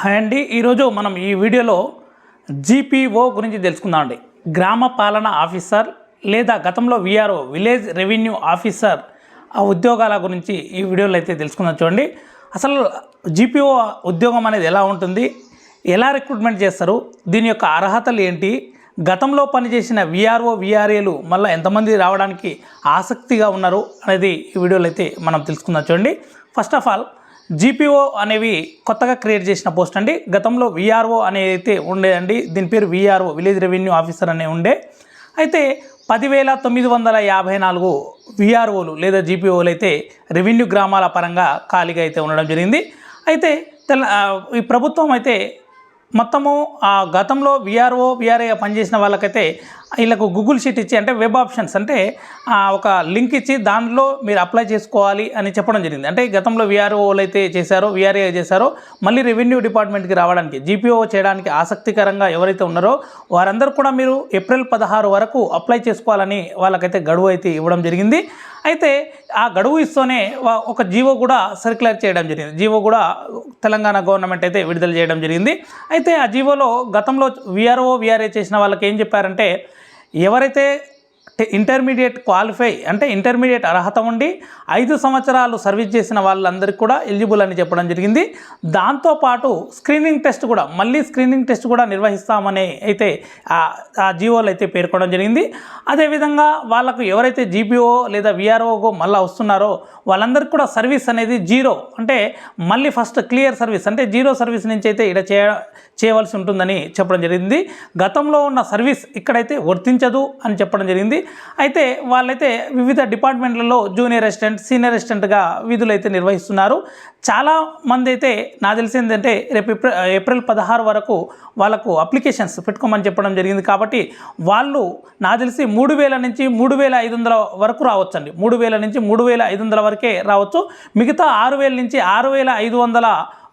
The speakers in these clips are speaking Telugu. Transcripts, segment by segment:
హాయ్ అండి. ఈరోజు మనం ఈ వీడియోలో జీపీఓ గురించి తెలుసుకుందాం అండి. గ్రామ పాలన ఆఫీసర్ లేదా గతంలో విఆర్ఓ విలేజ్ రెవెన్యూ ఆఫీసర్ ఆ ఉద్యోగాల గురించి ఈ వీడియోలో అయితే తెలుసుకుందాం చూడండి. అసలు జీపీఓ ఉద్యోగం అనేది ఎలా ఉంటుంది? ఎలా రిక్రూట్మెంట్ చేస్తారు? దీని యొక్క అర్హతలు ఏంటి? గతంలో పనిచేసిన విఆర్ఓ విఆర్ఏలు మళ్ళీ ఎంతమంది రావడానికి ఆసక్తిగా ఉన్నారు అనేది ఈ వీడియోలో అయితే మనం తెలుసుకుందాం చూడండి. ఫస్ట్ ఆఫ్ ఆల్ జీపీఓ అనేవి కొత్తగా క్రియేట్ చేసిన పోస్ట్ అండి. గతంలో విఆర్ఓ అనేది అయితే ఉండేదండి దీని పేరు విఆర్ఓ విలేజ్ రెవెన్యూ ఆఫీసర్ అనే ఉండే. అయితే పదివేల తొమ్మిది వందల యాభై నాలుగు విఆర్ఓలు లేదా జీపీఓలు అయితే రెవెన్యూ గ్రామాల పరంగా ఖాళీగా అయితే ఉండడం జరిగింది. అయితే తెల ఈ ప్రభుత్వం అయితే మొత్తము ఆ గతంలో విఆర్ఓ విఆర్ఏ పనిచేసిన వాళ్ళకైతే వీళ్ళకు గూగుల్ షీట్ ఇచ్చి అంటే వెబ్ ఆప్షన్స్ అంటే ఆ, ఒక లింక్ ఇచ్చి దాంట్లో మీరు అప్లై చేసుకోవాలి అని చెప్పడం జరిగింది. అంటే గతంలో విఆర్ఓలు అయితే చేశారో విఆర్ఏ చేశారో మళ్ళీ రెవెన్యూ డిపార్ట్మెంట్కి రావడానికి జీపీఓ చేయడానికి ఆసక్తికరంగా ఎవరైతే ఉన్నారో వారందరూ కూడా మీరు ఏప్రిల్ పదహారు వరకు అప్లై చేసుకోవాలని వాళ్ళకైతే గడువు అయితే ఇవ్వడం జరిగింది. అయితే ఆ గడువు ఇస్తూనే ఒక జీవో కూడా సర్క్యులర్ చేయడం జరిగింది. జీవో కూడా తెలంగాణ గవర్నమెంట్ అయితే విడుదల చేయడం జరిగింది. అయితే ఆ జీవోలో గతంలో విఆర్ఓ విఆర్ఏ చేసిన వాళ్ళకి ఏం చెప్పారంటే ఎవరైతే ఇంటర్మీడియట్ క్వాలిఫై అంటే ఇంటర్మీడియట్ అర్హత ఉండి ఐదు సంవత్సరాలు సర్వీస్ చేసిన వాళ్ళందరికీ కూడా ఎలిజిబుల్ అని చెప్పడం జరిగింది. దాంతోపాటు స్క్రీనింగ్ టెస్ట్ కూడా మళ్ళీ స్క్రీనింగ్ టెస్ట్ కూడా నిర్వహిస్తామని అయితే ఆ- ఆ జీవోలు అయితే పేర్కొనడం జరిగింది. అదేవిధంగా వాళ్ళకు ఎవరైతే జీపీఓ లేదా విఆర్ఓగో మళ్ళీ వస్తున్నారో వాళ్ళందరికీ కూడా సర్వీస్ అనేది జీరో అంటే మళ్ళీ ఫస్ట్ క్లియర్ సర్వీస్ అంటే జీరో సర్వీస్ నుంచి అయితే ఇక్కడ చేయ చేయవలసి ఉంటుందని చెప్పడం జరిగింది. గతంలో ఉన్న సర్వీస్ ఇక్కడైతే వర్తించదు అని చెప్పడం జరిగింది. అయితే వాళ్ళైతే వివిధ డిపార్ట్మెంట్లలో జూనియర్ అసిస్టెంట్ సీనియర్ అసిస్టెంట్గా విధులు అయితే నిర్వహిస్తున్నారు. చాలా మంది అయితే నా తెలిసిందంటే రేపు ఏప్రిల్ పదహారు వరకు వాళ్ళకు అప్లికేషన్స్ పెట్టుకోమని చెప్పడం జరిగింది కాబట్టి వాళ్ళు నా తెలిసి మూడు వేల నుంచి మూడు వేల ఐదు వందల వరకు రావచ్చండి. మూడు వేల నుంచి మూడు వేల ఐదు వందల వరకే రావచ్చు. మిగతా ఆరు వేల నుంచి ఆరు వేల ఐదు వందల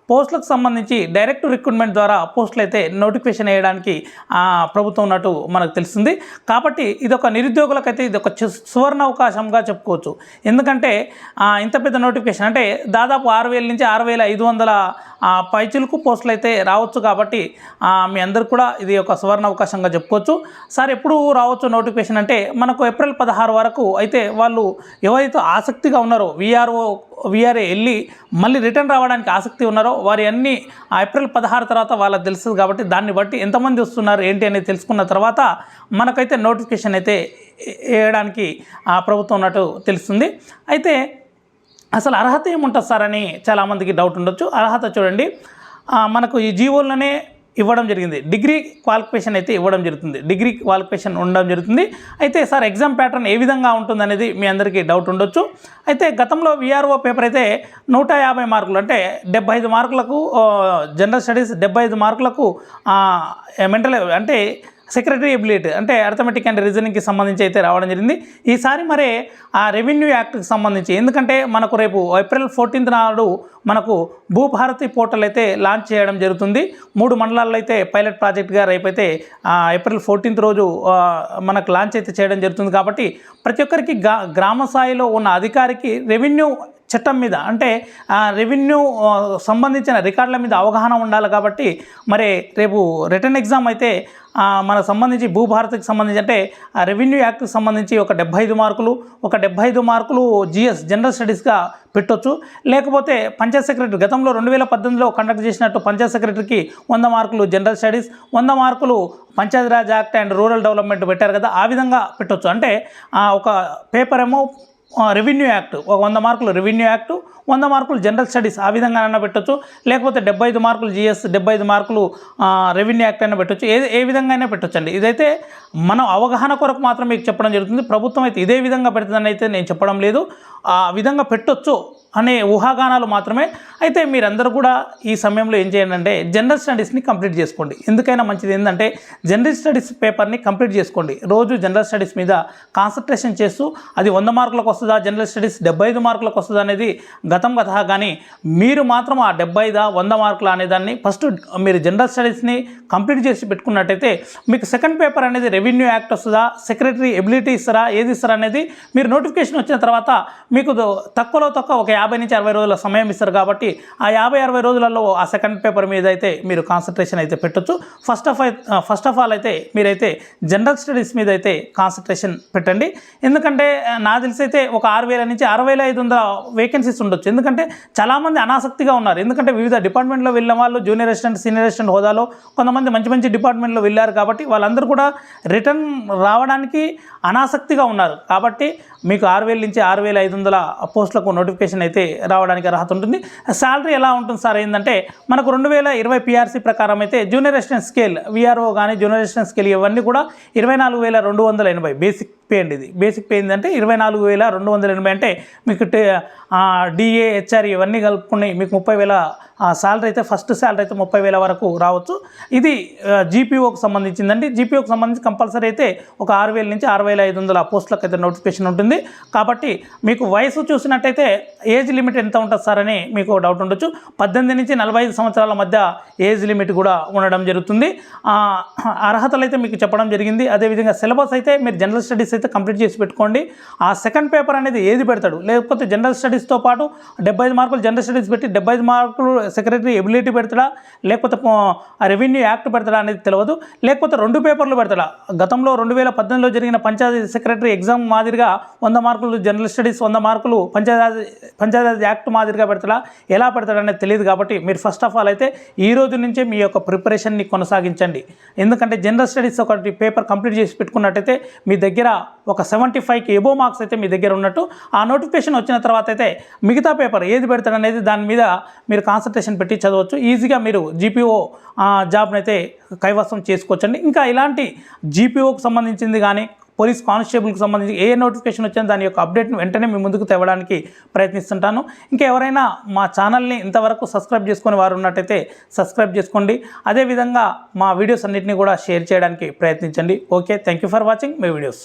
పోస్టులకు సంబంధించి డైరెక్ట్ రిక్రూట్మెంట్ ద్వారా పోస్టులు అయితే నోటిఫికేషన్ వేయడానికి ప్రభుత్వం ఉన్నట్టు మనకు తెలుస్తుంది. కాబట్టి ఇది ఒక నిరుద్యోగులకైతే ఇది ఒక సువర్ణ అవకాశంగా చెప్పుకోవచ్చు. ఎందుకంటే ఇంత పెద్ద నోటిఫికేషన్ అంటే దాదాపు ఆరు వేల నుంచి ఆరు వేల ఐదు వందల పైచులకు పోస్టులు అయితే రావచ్చు కాబట్టి మీ అందరు కూడా ఇది ఒక సువర్ణ అవకాశంగా చెప్పుకోవచ్చు. సార్ ఎప్పుడు రావచ్చు నోటిఫికేషన్ అంటే మనకు ఏప్రిల్ పదహారు వరకు అయితే వాళ్ళు ఎవరైతే ఆసక్తిగా ఉన్నారో విఆర్ఓ వీఆర్ఏ వెళ్ళి మళ్ళీ రిటర్న్ రావడానికి ఆసక్తి ఉన్నారో వారి అన్ని ఆ ఏప్రిల్ పదహారు తర్వాత వాళ్ళకి తెలుస్తుంది కాబట్టి దాన్ని బట్టి ఎంతమంది వస్తున్నారు ఏంటి అనేది తెలుసుకున్న తర్వాత మనకైతే నోటిఫికేషన్ అయితే వేయడానికి ఆ ప్రభుత్వం ఉన్నట్టు తెలుస్తుంది. అయితే అసలు అర్హత ఏముంటుంది సార్ అని చాలామందికి డౌట్ ఉండొచ్చు. అర్హత చూడండి. మనకు ఈ జీవోల్లోనే ఇవ్వడం జరిగింది. డిగ్రీ క్వాలిఫికేషన్ అయితే ఇవ్వడం జరుగుతుంది. డిగ్రీ క్వాలిఫికేషన్ ఉండడం జరుగుతుంది. అయితే సార్ ఎగ్జామ్ ప్యాటర్న్ ఏ విధంగా ఉంటుంది అనేది మీ అందరికీ డౌట్ ఉండొచ్చు. అయితే గతంలో విఆర్ఓ పేపర్ అయితే నూట యాభై మార్కులు అంటే డెబ్బై ఐదు మార్కులకు జనరల్ స్టడీస్ డెబ్బై ఐదు మార్కులకు మెంటల్ అంటే సెక్రటరీ ఎబిలిట్ అంటే అర్థమెటిక్ అండ్ రీజనింగ్కి సంబంధించి అయితే రావడం జరిగింది. ఈసారి మరి ఆ రెవెన్యూ యాక్ట్కి సంబంధించి ఎందుకంటే మనకు రేపు ఏప్రిల్ ఫోర్టీన్త్ నాడు మనకు భూభారతి పోర్టల్ అయితే లాంచ్ చేయడం జరుగుతుంది. మూడు మండలాల్లో అయితే పైలట్ ప్రాజెక్ట్గా రేపైతే ఏప్రిల్ ఫోర్టీన్త్ రోజు మనకు లాంచ్ అయితే చేయడం జరుగుతుంది. కాబట్టి ప్రతి ఒక్కరికి గ్రామ స్థాయిలో ఉన్న అధికారికి రెవెన్యూ చట్టం మీద అంటే రెవెన్యూ సంబంధించిన రికార్డుల మీద అవగాహన ఉండాలి కాబట్టి మరి రేపు రిటర్న్ ఎగ్జామ్ అయితే మన మనకు సంబంధించి భూభారత్కి సంబంధించి అంటే ఆ రెవెన్యూ యాక్ట్కి సంబంధించి ఒక డెబ్బై ఐదు మార్కులు ఒక డెబ్బై ఐదు మార్కులు జిఎస్ జనరల్ స్టడీస్గా పెట్టొచ్చు. లేకపోతే పంచాయత్ సెక్రటరీ గతంలో రెండు వేల పద్దెనిమిదిలో కండక్ట్ చేసినట్టు పంచాయత్ సెక్రటరీకి వంద మార్కులు జనరల్ స్టడీస్ వంద మార్కులు Panchayati Raj act and rural development పెట్టారు కదా ఆ విధంగా పెట్టొచ్చు. అంటే ఒక పేపర్ ఏమో రెవెన్యూ యాక్ట్ ఒక వంద మార్కులు రెవెన్యూ యాక్ట్ వంద మార్కులు జనరల్ స్టడీస్ ఆ విధంగా అయినా పెట్టొచ్చు. లేకపోతే డెబ్బై ఐదు మార్కులు జిఎస్ డెబ్బై ఐదు మార్కులు రెవెన్యూ యాక్ట్ అయినా పెట్టొచ్చు. ఏ ఏ విధంగా అయినా పెట్టచ్చు అండి ఇదైతే మనం అవగాహన కొరకు మాత్రం మీకు చెప్పడం జరుగుతుంది. ప్రభుత్వం అయితే ఇదే విధంగా పెడుతుందని అయితే నేను చెప్పడం లేదు. ఆ విధంగా పెట్టొచ్చు. అనే ఊహాగానాలు మాత్రమే. అయితే మీరందరూ కూడా ఈ సమయంలో ఏం చేయండి అంటే జనరల్ స్టడీస్ని కంప్లీట్ చేసుకోండి. ఎందుకైనా మంచిది ఏంటంటే జనరల్ స్టడీస్ పేపర్ని కంప్లీట్ చేసుకోండి. రోజు జనరల్ స్టడీస్ మీద కాన్సన్ట్రేషన్ చేస్తూ అది వంద మార్కులకు వస్తుందా జనరల్ స్టడీస్ డెబ్బై ఐదు మార్కులకు వస్తుందా అనేది గతం గత కానీ మీరు మాత్రం ఆ డెబ్బై ఐదా వంద మార్కులు అనేదాన్ని ఫస్ట్ మీరు జనరల్ స్టడీస్ని కంప్లీట్ చేసి పెట్టుకున్నట్టయితే మీకు సెకండ్ పేపర్ అనేది రెవెన్యూ యాక్ట్ వస్తుందా సెక్రటరీ ఎబిలిటీ ఇస్తారా ఏది ఇస్తారా అనేది మీరు నోటిఫికేషన్ వచ్చిన తర్వాత మీకు తక్కువలో తక్కువ ఒక యాభై నుంచి అరవై రోజుల సమయం ఇస్తారు కాబట్టి ఆ యాభై అరవై రోజులలో ఆ సెకండ్ పేపర్ మీద అయితే మీరు కాన్సన్ట్రేషన్ అయితే పెట్టొచ్చు. First of first of all అయితే మీరైతే జనరల్ స్టడీస్ మీద అయితే కాన్సన్ట్రేషన్ పెట్టండి. ఎందుకంటే నా తెలిసి అయితే ఒక ఆరు వేల నుంచి అరవై వేల ఐదు వందల వేకెన్సీస్ ఉండొచ్చు. ఎందుకంటే చాలామంది అనాసక్తిగా ఉన్నారు. ఎందుకంటే వివిధ డిపార్ట్మెంట్లో వెళ్ళిన వాళ్ళు జూనియర్ అసిస్టెంట్ సీనియర్ అసిస్టెంట్ హోదాలో కొంతమంది మంచి మంచి డిపార్ట్మెంట్లో వెళ్ళారు కాబట్టి వాళ్ళందరూ కూడా రిటర్న్ రావడానికి అనాసక్తిగా ఉన్నారు. కాబట్టి మీకు ఆరు వేల నుంచి ఆరు వేల ఐదు వందల పోస్టులకు నోటిఫికేషన్ అయితే రావడానికి అర్హత ఉంటుంది. శాలరీ ఎలా ఉంటుంది సార్? ఏంటంటే మనకు రెండు వేల ఇరవై పిఆర్సీ ప్రకారం అయితే జూనియర్ అసిస్టెంట్ స్కేల్ విఆర్ఓ కానీ జూనియర్ అసిస్టెంట్ స్కేల్ ఇవన్నీ కూడా ఇరవై నాలుగు వేల రెండు వందల ఎనభై బేసిక్ పే అండి ఇది. బేసిక్ పే ఏంటంటే ఇరవై నాలుగు వేల రెండు వందల ఎనభై అంటే మీకు డిఏ హెచ్ఆర్ ఇవన్నీ కలుపుకుని మీకు ముప్పై వేల శాలరీ అయితే ఫస్ట్ శాలరీ అయితే ముప్పై వేల వరకు రావచ్చు. ఇది జీపీఓకి సంబంధించిందండి. జీపీఓకి సంబంధించి కంపల్సరీ అయితే ఒక ఆరు వేల నుంచి ఆరు వేల ఐదు వందల పోస్టులకు అయితే నోటిఫికేషన్ ఉంటుంది. కాబట్టి మీకు వయసు చూసినట్టయితే ఏజ్ లిమిట్ ఎంత ఉంటుంది సార్ అని మీకు డౌట్ ఉండొచ్చు. పద్దెనిమిది నుంచి నలభై ఐదు సంవత్సరాల మధ్య ఏజ్ లిమిట్ కూడా ఉండడం జరుగుతుంది. అర్హతలు అయితే మీకు చెప్పడం జరిగింది. అదేవిధంగా సిలబస్ అయితే మీరు జనరల్ స్టడీస్ అయితే కంప్లీట్ చేసి పెట్టుకోండి. ఆ సెకండ్ పేపర్ అనేది ఏది పెడతాడు? లేకపోతే జనరల్ స్టడీస్తో పాటు డెబ్బై ఐదు మార్కులు జనరల్ స్టడీస్ పెట్టి డెబ్బై ఐదు మార్కులు సెక్రటరీ ఎబిలిటీ పెడతాడా? లేకపోతే రెవెన్యూ యాక్ట్ పెడతాడా అనేది తెలియదు లేకపోతే రెండు పేపర్లు పెడతాడా? గతంలో రెండు వేల పద్దెనిమిదిలో జరిగిన పంచాయతీ సెక్రటరీ ఎగ్జామ్ మాదిరిగా వంద మార్కులు జనరల్ స్టడీస్ వంద మార్కులు పంచాయతీ పంచాయతీ యాక్ట్ మాదిరిగా పెడతాడా? ఎలా పెడతాడా అనేది తెలియదు కాబట్టి మీరు ఫస్ట్ ఆఫ్ ఆల్ అయితే ఈ రోజు నుంచే మీ యొక్క ప్రిపరేషన్ని కొనసాగించండి. ఎందుకంటే జనరల్ స్టడీస్ ఒకటి పేపర్ కంప్లీట్ చేసి పెట్టుకున్నట్టయితే మీ దగ్గర ఒక సెవెంటీ ఫైవ్కి ఎబో మార్క్స్ అయితే మీ దగ్గర ఉన్నట్టు ఆ నోటిఫికేషన్ వచ్చిన తర్వాత అయితే మిగతా పేపర్ ఏది పెడతాడు అనేది దాని మీద మీరు కాన్సన్ట్రేషన్ పెట్టి చదవచ్చు. ఈజీగా మీరు జీపీఓ జాబ్ని అయితే కైవసం చేసుకోవచ్చండి. ఇంకా ఇలాంటి జీపీఓకి సంబంధించింది కానీ పోలీస్ కానిస్టేబుల్కి సంబంధించి ఏ నోటిఫికేషన్ వచ్చినా దాని యొక్క అప్డేట్ని వెంటనే మీ ముందుకు తేవడానికి ప్రయత్నిస్తుంటాను. ఇంకా ఎవరైనా మా ఛానల్ని ఇంతవరకు సబ్స్క్రైబ్ చేసుకుని వారు ఉన్నట్టయితే సబ్స్క్రైబ్ చేసుకోండి. అదేవిధంగా మా వీడియోస్ అన్నింటినీ కూడా షేర్ చేయడానికి ప్రయత్నించండి. Okay thank you for watching. My videos.